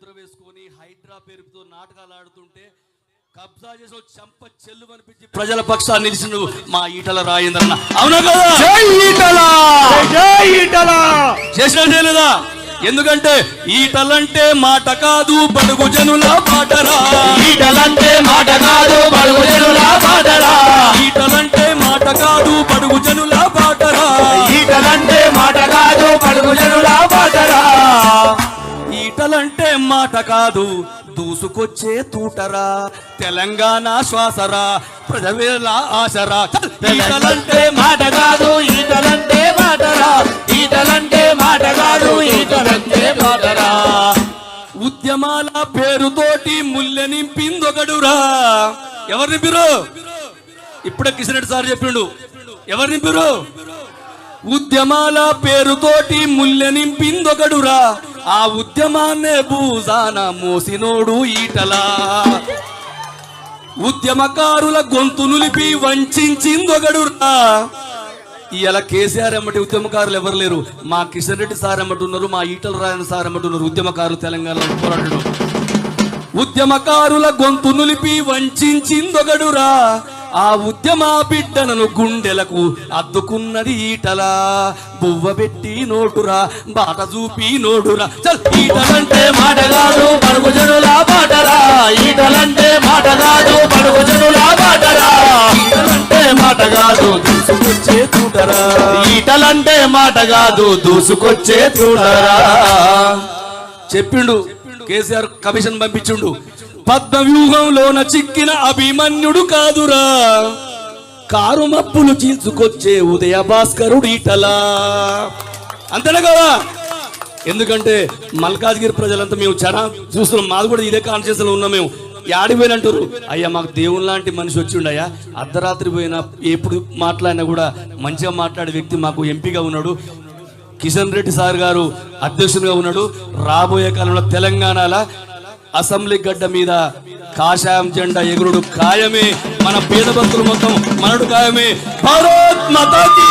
ముద్ర వేసుకొని హైడ్రా పేరుతో నాటకాలు ఆడుతుంటే కబ్జా చేసి చంప చెల్లు అనిపించి ప్రజల పక్షాన్ని నిలిచిన మా ఈటల రాయిందన్న అవునా కదా? జై ఈటల! జై ఈటల! చేసినా చేయలేదా? ఎందుకంటే ఈటలంటే మాట కాదు బడుగు జనుల పాటరా ఈటలంటే మాట కాదు బడుగు జనుల పాటరా ఈటలంటే మాట కాదు బడుగు జనుల మాట కాదు. దూసుకొచ్చే తూటరా. తెలంగాణ శ్వాసరా. ప్రజవేల ఆశరా. చల్! ఈటలంటే మాట కాదు ఈటలంటే మాటరా. ఈటలంటే మాట కాదు ఈటలంటే మాటరా. ఉద్యమాల పేరుతోటి ముల్లె నింపిందొకడురా. ఎవరు నింపిరు ఇప్పుడే కిషన్ రెడ్డి సార్ చెప్పిండు ఎవరు నింపిరు ఉద్యమాల పేరుతోటి ముల్లె నింపిందొకడురా. ఆ ఉద్యమాన్నే భూజాన మోసినోడు ఈటలా. ఉద్యమకారుల గొంతు నులిపి వంచిందొకడురా ఇలా కేసీఆర్ ఎమ్మటి ఉద్యమకారులు ఎవరు లేరు? మా కిషన్ రెడ్డి సార్ అమ్మటున్నారు మా ఈటల రాయన సార్ అమ్మటున్నారు ఉద్యమకారులు తెలంగాణలో పోరాటం ఉద్యమకారుల గొంతు నులిపి వంచిందొగడురా ఆ ఉద్యమా బిడ్డలను గుండెలకు అద్దుకున్నది ఈటలా. బువ్వ పెట్టి నోటురా బాట చూపి నోడురా. చల్ ఈటలంటే మాట కాదు బడుగు జనుల పాటరా ఈటలంటే మాట కాదు బడుగు జనుల పాటరా ఈటలంటే మాట కాదు దూసుకొచ్చే చూడరా ఈటలంటే మాట కాదు దూసుకొచ్చే చూడరా చెప్పిండు కేసీఆర్ కమిషన్ పంపించిండు. పద్మవ్యూహంలోన చిక్కిన అభిమన్యుడు కాదురా. కారు మప్పులు చీల్చుకొచ్చే ఉదయ భాస్కరుడు ఇటలా. అంతేనా కదా? ఎందుకంటే మల్కాజ్గిరి ప్రజలంతా మేము చాలా చూస్తున్నాం. మాది కూడా ఇదే కాన్షియస్లో ఉన్నాం మేము. యాడిపోయినంటారు అయ్యా మాకు దేవుని లాంటి మనిషి వచ్చిండయ్యా. అర్ధరాత్రి పోయినా ఎప్పుడు మాట్లాడినా కూడా మంచిగా మాట్లాడే వ్యక్తి మాకు ఎంపీగా ఉన్నాడు. కిషన్ రెడ్డి సార్ గారు అధ్యక్షునిగా ఉన్నాడు. రాబోయే కాలంలో తెలంగాణలో అసెంబ్లీ గడ్డ మీద కాషాయం జెండా ఎగురుడు ఖాయమే. మన పేద భక్తులు మొత్తం మనడు ఖాయమే. భారత్ మతాకి